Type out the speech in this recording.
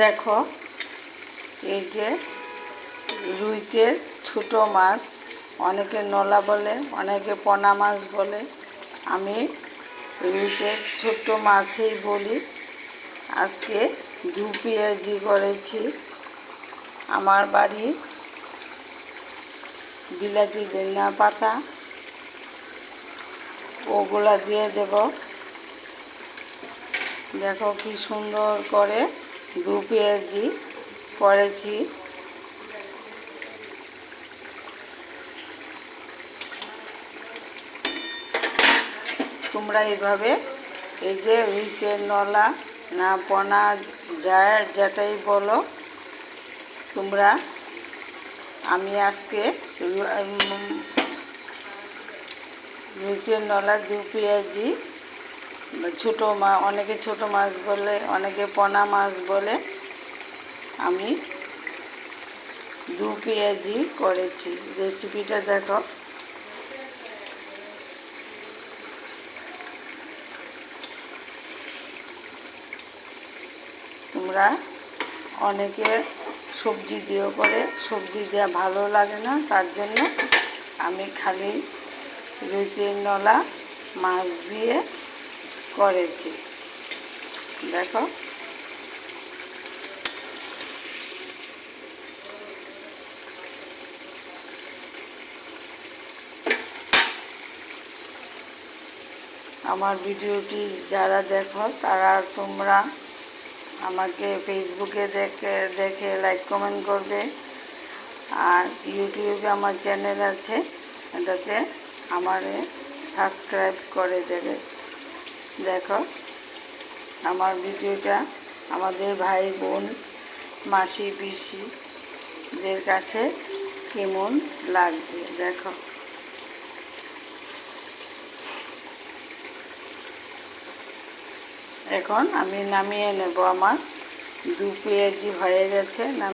দেখো, এই যে রুইতের ছোট মাছ, অনেকে নলা বলে, অনেকে পোনা মাছ বলে। আমি রুইতের ছোট্ট মাছই বলি। আজকে দু পেঁয়াজি করেছি। আমার বাড়ি বিলাতি ধনিয়া পাতা, ওগুলা দিয়ে দেব। দেখো কি সুন্দর করে দু পেঁয়াজি করেছি। তোমরা এইভাবে এই যে রুইতের নলা না পোনা যায় যেটাই বলো তোমরা আমি আজকে রু- উম, রুইতের নলা দু পেঁয়াজি ছোটো মা, অনেকে ছোট মাছ বলে, অনেকে পোনা মাছ বলে। আমি দু পেঁয়াজি করেছি। রেসিপিটা দেখো। তোমরা অনেকে সবজি দিয়েও করে, সবজি দেওয়া ভালো লাগে না, তার জন্য আমি খালি রুইতের নলা মাছ দিয়ে করেছি দেখো। আমার ভিডিওটি যারা দেখো, তারা তোমরা আমাকে ফেসবুকে দেখে দেখে লাইক কমেন্ট করবে। আর ইউটিউবে আমার চ্যানেল আছে, এটাতে আমারে সাবস্ক্রাইব করে দেবে। দেখো, আমার ভিডিওটা আমাদের ভাই, বোন, মাসি পিসিদের কাছে কেমন লাগছে দেখো। এখন আমি নামিয়ে নেব আমার দু পেঁয়াজি হয়ে গেছে